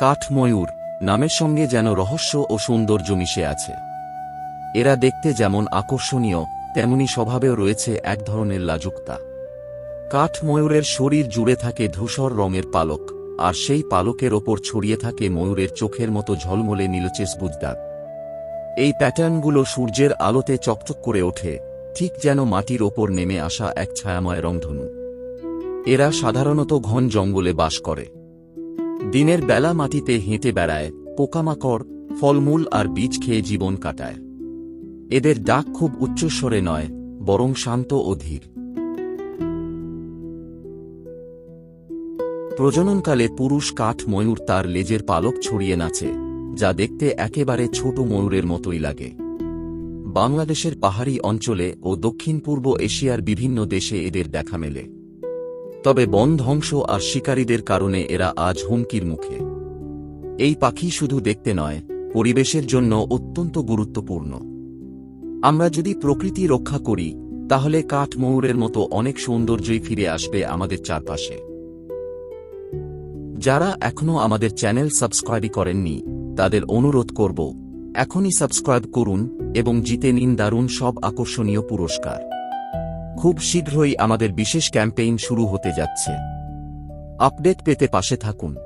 কাঠময়ূর নামের সঙ্গে যেন রহস্য ও সৌন্দর্য মিশে আছে। এরা দেখতে যেমন আকর্ষণীয়, তেমনি স্বভাবেও রয়েছে এক ধরনের লাজুকতা। কাঠময়ূরের শরীর জুড়ে থাকে ধূসর রঙের পালক, আর সেই পালকের ওপর ছড়িয়ে থাকে ময়ূরের চোখের মতো ঝলমলে নীলচেস বুজদার। এই প্যাটার্নগুলো সূর্যের আলোতে চকচক করে ওঠে, ঠিক যেন মাটির ওপর নেমে আসা এক ছায়াময় রংধনু। এরা সাধারণত ঘন জঙ্গলে বাস করে। দিনের বেলা মাটিতে হেঁটে বেড়ায়, পোকামাকড়, ফলমূল আর বীজ খেয়ে জীবন কাটায়। এদের ডাক খুব উচ্চস্বরে নয়, বরং শান্ত ও ধীর। প্রজননকালে পুরুষ কাঠ ময়ূর তার লেজের পালক ছড়িয়ে নাচে, যা দেখতে একেবারে ছোট ময়ূরের মতোই লাগে। বাংলাদেশের পাহাড়ি অঞ্চলে ও দক্ষিণ পূর্ব এশিয়ার বিভিন্ন দেশে এদের দেখা মেলে। তবে বন ধ্বংস আর শিকারীদের কারণে এরা আজ হুমকির মুখে। এই পাখি শুধু দেখতে নয়, পরিবেশের জন্য অত্যন্ত গুরুত্বপূর্ণ। আমরা যদি প্রকৃতি রক্ষা করি, তাহলে কাঠ ময়ূরের মতো অনেক সৌন্দর্যই ফিরে আসবে আমাদের চারপাশে। যারা এখনও আমাদের চ্যানেল সাবস্ক্রাইবই করেননি, তাদের অনুরোধ করব, এখনই সাবস্ক্রাইব করুন এবং জিতে নিন দারুণ সব আকর্ষণীয় পুরস্কার। খুব শীঘ্রই আমাদের বিশেষ ক্যাম্পেইন শুরু হতে যাচ্ছে। আপডেট পেতে পাশে থাকুন।